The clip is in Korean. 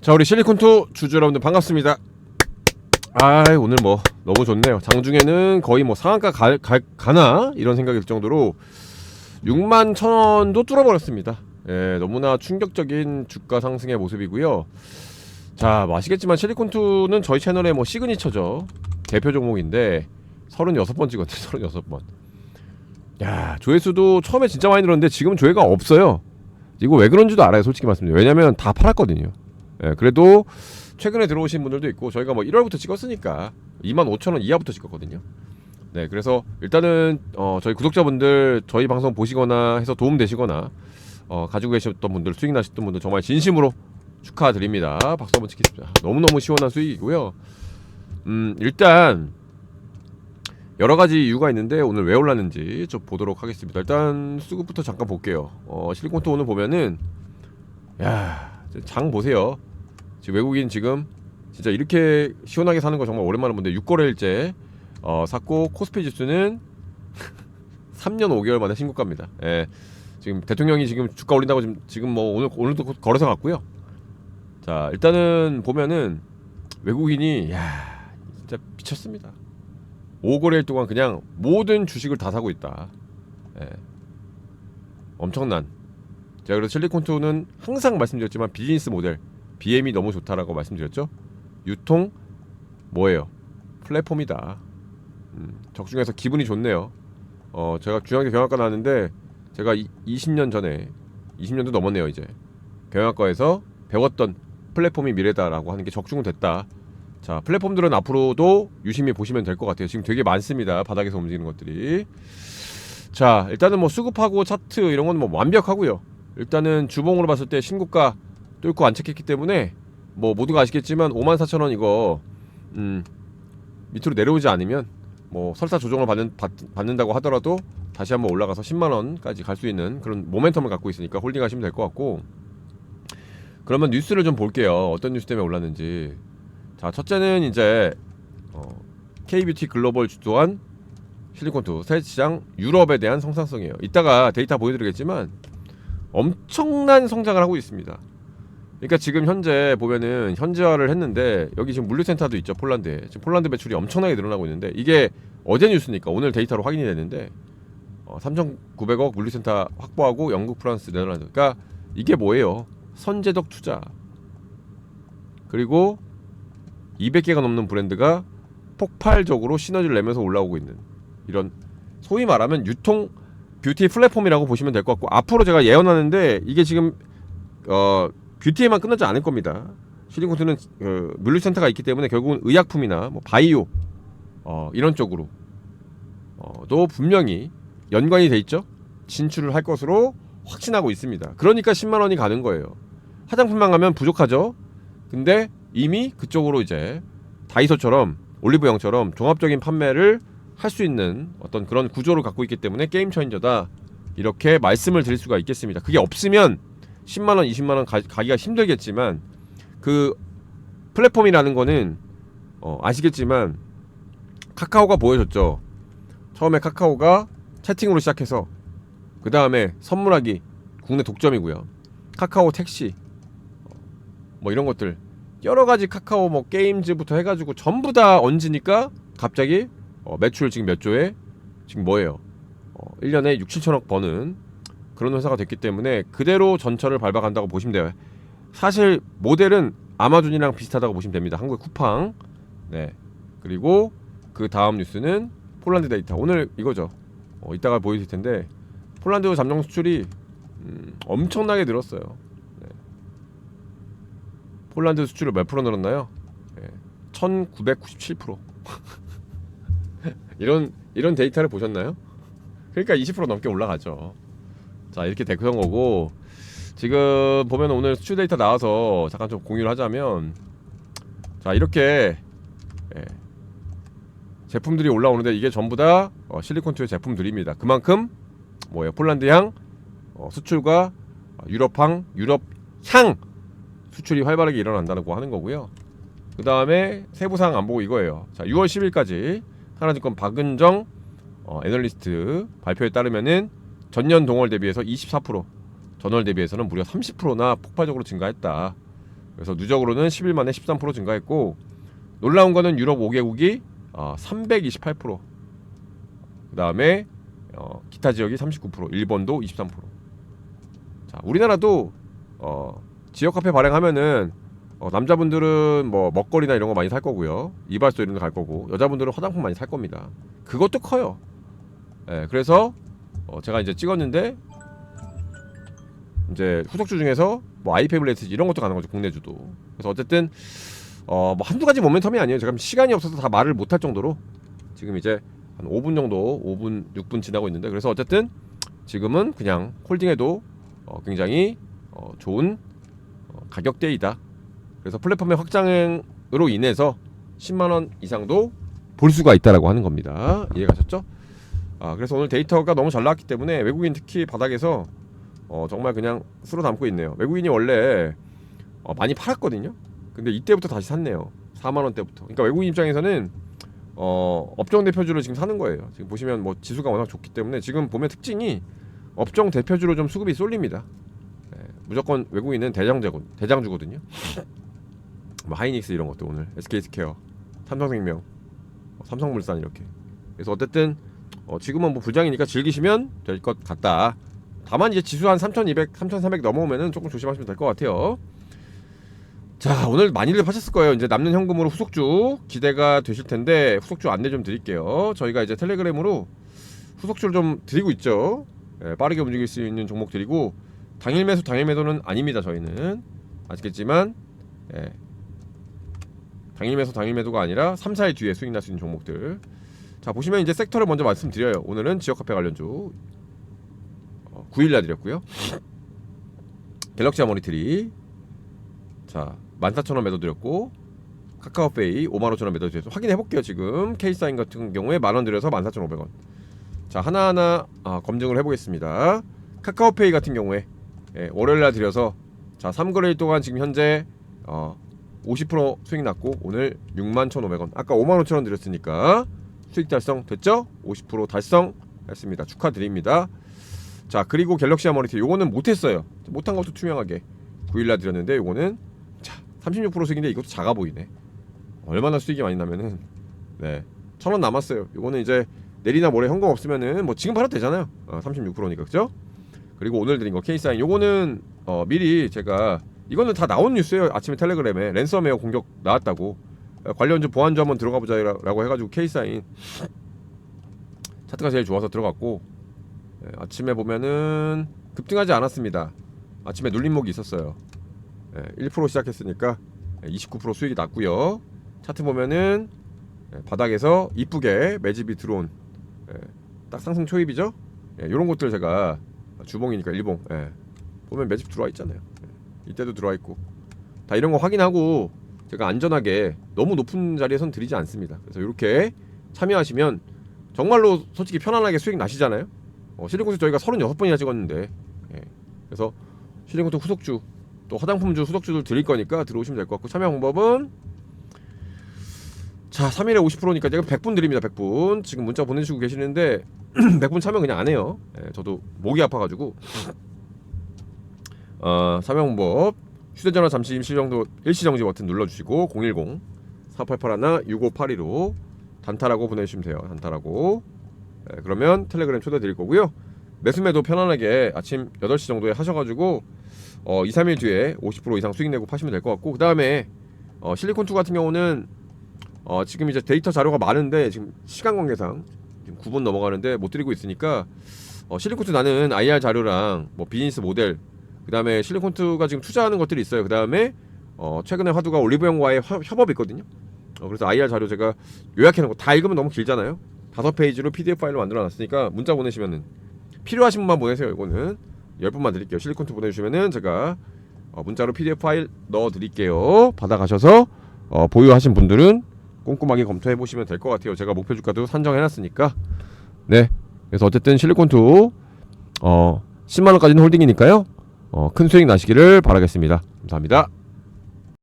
자 우리 실리콘2 주주 여러분들 반갑습니다. 아 오늘 뭐 너무 좋네요. 장중에는 거의 뭐 상한가 가, 가, 가나? 이런 생각이 들 정도로 6만 천원도 뚫어버렸습니다. 예 너무나 충격적인 주가 상승의 모습이고요. 자 아시겠지만 실리콘2는 저희 채널의 뭐 시그니처죠. 대표 종목인데 36번 찍었네 36번. 야 조회수도 처음에 진짜 많이 늘었는데 지금 조회가 없어요. 이거 왜 그런지도 알아요 솔직히 말씀드리면. 왜냐면 다 팔았거든요 예, 그래도 최근에 들어오신 분들도 있고 저희가 뭐 1월부터 찍었으니까 25,000원 이하부터 찍었거든요. 네, 그래서 일단은 어, 저희 구독자분들 저희 방송 보시거나 해서 도움 되시거나 어, 가지고 계셨던 분들 수익 나셨던 분들 정말 진심으로 축하드립니다. 박수 한번 치겠습니다. 너무너무 시원한 수익이고요. 음, 일단 여러 가지 이유가 있는데 오늘 왜 올랐는지 좀 보도록 하겠습니다. 일단 수급부터 잠깐 볼게요. 어, 실리콘토 오늘 보면은 야, 장 보세요. 지금 외국인 지금 진짜 이렇게 시원하게 사는 거 정말 오랜만에 본데 6거래일째 어, 샀고 코스피 지수는 3년 5개월 만에 신고가입니다. 예. 지금 대통령이 지금 주가 올린다고 지금 지금 뭐 오늘 오늘도 걸어서 갔고요. 자, 일단은 보면은 외국인이 야, 진짜 미쳤습니다. 5거래일 동안 그냥 모든 주식을 다 사고 있다. 예. 엄청난. 제가 그래서 실리콘투는 항상 말씀드렸지만 비즈니스 모델 BM이 너무 좋다라고 말씀드렸죠. 유통 뭐예요? 플랫폼이다. 음, 적중해서 기분이 좋네요. 어, 제가 중앙대 경영학과 나왔는데 제가 이, 20년 전에 20년도 넘었네요 이제 경영학과에서 배웠던 플랫폼이 미래다라고 하는 게 적중은 됐다. 자 플랫폼들은 앞으로도 유심히 보시면 될 것 같아요. 지금 되게 많습니다. 바닥에서 움직이는 것들이. 자 일단은 뭐 수급하고 차트 이런 건 뭐 완벽하고요. 일단은 주봉으로 봤을 때 신고가 뚫고 안 착했기 때문에 뭐 모두가 아시겠지만 54,000원 이거 음 밑으로 내려오지 않으면 뭐 설사 조정을 받는, 받, 받는다고 하더라도 다시 한번 올라가서 10만 원까지 갈 수 있는 그런 모멘텀을 갖고 있으니까 홀딩 하시면 될 것 같고 그러면 뉴스를 좀 볼게요. 어떤 뉴스 때문에 올랐는지. 자, 첫째는 이제 어, K뷰티 글로벌 주도한 실리콘투 새 시장 유럽에 대한 성장성이에요. 이따가 데이터 보여드리겠지만 엄청난 성장을 하고 있습니다. 그러니까 지금 현재 보면은 현지화를 했는데 여기 지금 물류센터도 있죠 폴란드에. 지금 폴란드 매출이 엄청나게 늘어나고 있는데 이게 어제 뉴스니까 오늘 데이터로 확인이 됐는데 어, 3,900억 물류센터 확보하고 영국, 프랑스, 네덜란드. 그러니까 이게 뭐예요? 선제적 투자. 그리고 200개가 넘는 브랜드가 폭발적으로 시너지를 내면서 올라오고 있는 이런 소위 말하면 유통 뷰티 플랫폼이라고 보시면 될 것 같고 앞으로 제가 예언하는데 이게 지금 어 뷰티에만 끝나지 않을 겁니다. 실링콘트는 그 물류센터가 있기 때문에 결국은 의약품이나 뭐 바이오 어, 이런 쪽으로 어, 또 분명히 연관이 돼 있죠. 진출을 할 것으로 확신하고 있습니다. 그러니까 10만 원이 가는 거예요. 화장품만 가면 부족하죠. 근데 이미 그쪽으로 이제 다이소처럼 올리브영처럼 종합적인 판매를 할 수 있는 어떤 그런 구조를 갖고 있기 때문에 게임 체인저다 이렇게 말씀을 드릴 수가 있겠습니다. 그게 없으면 10만 원, 20만 원 가, 가기가 힘들겠지만 그 플랫폼이라는 거는 어, 아시겠지만 카카오가 보여줬죠. 처음에 카카오가 채팅으로 시작해서 그 다음에 선물하기 국내 독점이고요. 카카오 택시 어, 뭐 이런 것들 여러 가지 카카오 뭐 게임즈부터 해가지고 전부 다 얹으니까 갑자기 어, 매출 지금 몇 조에 지금 뭐예요? 어, 1년에 6, 7천억 버는 그런 회사가 됐기 때문에 그대로 전철을 밟아간다고 보시면 돼요. 사실 모델은 아마존이랑 비슷하다고 보시면 됩니다. 한국 쿠팡. 네. 그리고 그 다음 뉴스는 폴란드 데이터. 오늘 이거죠. 어, 이따가 보여드릴 텐데 폴란드 잠정 수출이 음, 엄청나게 늘었어요. 네. 폴란드 수출을 몇 프로 늘었나요? 네. 1997%. 이런 이런 데이터를 보셨나요? 그러니까 20% 넘게 올라가죠. 자 이렇게 된 거고 지금 보면 오늘 수출 데이터 나와서 잠깐 좀 공유를 하자면 자 이렇게 예, 제품들이 올라오는데 이게 전부 다 어, 실리콘투의 제품들입니다. 그만큼 뭐예요? 폴란드향 어, 수출과 유럽향 유럽향 수출이 활발하게 일어난다고 하는 거고요. 그 다음에 세부사항 안 보고 이거예요. 자 6월 10일까지 하나증권 박은정 어, 애널리스트 발표에 따르면은 전년 동월 대비해서 24% 전월 대비해서는 무려 30%나 폭발적으로 증가했다. 그래서 누적으로는 10일 만에 13% 증가했고 놀라운 거는 유럽 5개국이 어, 328%. 그다음에 어, 기타 지역이 39%, 일본도 23%. 자, 우리나라도 어, 지역 화폐 발행하면은 어, 남자분들은 뭐 먹거리나 이런 거 많이 살 거고요. 이발소 이런 데갈 거고 여자분들은 화장품 많이 살 겁니다. 그것도 커요. 예, 그래서 어, 제가 이제 찍었는데 이제 후속주 중에서 뭐 아이패블레트 이런 것도 가는 거죠 국내주도. 그래서 어쨌든 어 뭐 한두 가지 모멘텀이 아니에요. 지금 시간이 없어서 다 말을 못할 정도로 지금 이제 한 5분 정도 5분 6분 지나고 있는데 그래서 어쨌든 지금은 그냥 홀딩해도 어, 굉장히 어, 좋은 어, 가격대이다. 그래서 플랫폼의 확장으로 인해서 10만 원 이상도 볼 수가 있다라고 하는 겁니다. 이해 가셨죠? 아 그래서 오늘 데이터가 너무 잘 나왔기 때문에 외국인 특히 바닥에서 어, 정말 그냥 쓸어 담고 있네요. 외국인이 원래 어, 많이 팔았거든요. 근데 이때부터 다시 샀네요. 4만 원대부터. 그러니까 외국인 입장에서는 어, 업종 대표주를 지금 사는 거예요. 지금 보시면 뭐 지수가 워낙 좋기 때문에 지금 보면 특징이 업종 대표주로 좀 수급이 쏠립니다. 예, 무조건 외국인은 대장주고 대장주거든요. 뭐 하이닉스 이런 것도 오늘 SK스퀘어, 삼성생명, 뭐 삼성물산 이렇게. 그래서 어쨌든 어, 지금은 뭐 부장이니까 즐기시면 될 것 같다. 다만 이제 지수 한 3,200, 3,300 넘어오면은 조금 조심하시면 될 것 같아요. 자 오늘 많이들 파셨을 거예요. 이제 남는 현금으로 후속주 기대가 되실 텐데 후속주 안내 좀 드릴게요. 저희가 이제 텔레그램으로 후속주를 좀 드리고 있죠. 예, 빠르게 움직일 수 있는 종목 드리고 당일 매수 당일 매도는 아닙니다. 저희는 아시겠지만 예, 당일 매수 당일 매도가 아니라 3, 4일 뒤에 수익 날 수 있는 종목들. 자 보시면 이제 섹터를 먼저 말씀드려요. 오늘은 지역 화폐 관련주 어, 9일날 드렸고요. 갤럭시 아 모니트리 자 14,000원 매도 드렸고 카카오페이 55,000원 매도 드렸죠. 확인해 볼게요. 지금 케이사인 같은 경우에 만원 들여서 14,500원. 자 하나하나 아, 검증을 해보겠습니다. 카카오페이 같은 경우에 예, 월요일날 드려서 자 3거래일 동안 지금 현재 어, 50% 수익 났고 오늘 61,500원 아까 55,000원 드렸으니까 수익 달성 됐죠? 50% 달성했습니다. 축하드립니다. 자 그리고 갤럭시 아모니티 요거는 못했어요. 못한 것도 투명하게 9일날 드렸는데 요거는 자 36% 수익인데 이것도 작아 보이네. 얼마나 수익이 많이 나면은 네. 천 원 남았어요. 요거는 이제 내리나 모레 현금 없으면은 뭐 지금 팔아도 되잖아요. 어, 36%니까 그죠? 그리고 오늘 드린 거 케이사인 요거는 어, 미리 제가 이거는 다 나온 뉴스예요. 아침에 텔레그램에 랜섬웨어 공격 나왔다고 어, 관련주 보안주 한번 들어가 보자라고 해가지고 케이사인 차트가 제일 좋아서 들어갔고 예, 아침에 보면은 급등하지 않았습니다. 아침에 눌림목이 있었어요. 예, 1% 시작했으니까 29% 수익이 났고요. 차트 보면은 예, 바닥에서 이쁘게 매집이 들어온 예, 딱 상승 초입이죠. 예, 이런 것들 제가 주봉이니까 일봉 예, 보면 매집 들어와 있잖아요. 예, 이때도 들어와 있고 다 이런 거 확인하고 제가 안전하게 너무 높은 자리에선 드리지 않습니다. 그래서 이렇게 참여하시면 정말로 솔직히 편안하게 수익 나시잖아요. 어, 실리콘스 저희가 36번이나 찍었는데 예, 그래서 실리콘스 후속주 또 화장품주 후속주들 드릴 거니까 들어오시면 될 것 같고 참여 방법은 자 3일에 50%니까 제가 100분 드립니다 100분. 지금 문자 보내주시고 계시는데 100분 참여 그냥 안 해요. 예, 저도 목이 아파가지고. 어, 참여 방법 휴대전화 잠시 임시정도 일시정지 버튼 눌러주시고 010 4881 6582로 단타라고 보내주시면 돼요. 단타라고. 예, 그러면 텔레그램 초대 드릴 거고요. 매수매도 편안하게 아침 8시 정도에 하셔가지고 어, 2, 3일 뒤에 50% 이상 수익 내고 파시면 될 것 같고 그 다음에 어, 실리콘2 같은 경우는 어, 지금 이제 데이터 자료가 많은데 지금 시간 관계상 지금 9분 넘어가는데 못 드리고 있으니까 어, 실리콘2 나는 IR 자료랑 뭐 비즈니스 모델 그 다음에 실리콘2가 지금 투자하는 것들이 있어요. 그 다음에 어, 최근에 화두가 올리브영과의 화- 협업이 있거든요. 어, 그래서 IR 자료 제가 요약해 거다 읽으면 너무 길잖아요. 다섯 페이지로 PDF 파일로 만들어 놨으니까 문자 보내시면은 필요하신 분만 보내세요. 이거는 10분만 드릴게요. 실리콘트 보내주시면은 제가 어, 문자로 PDF 파일 넣어 드릴게요. 받아가셔서 어, 보유하신 분들은 꼼꼼하게 검토해 보시면 될 것 같아요. 제가 목표 주가도 산정해 놨으니까. 네. 그래서 어쨌든 실리콘투 어 10만 원까지는 홀딩이니까요 어, 큰 수익 나시기를 바라겠습니다. 감사합니다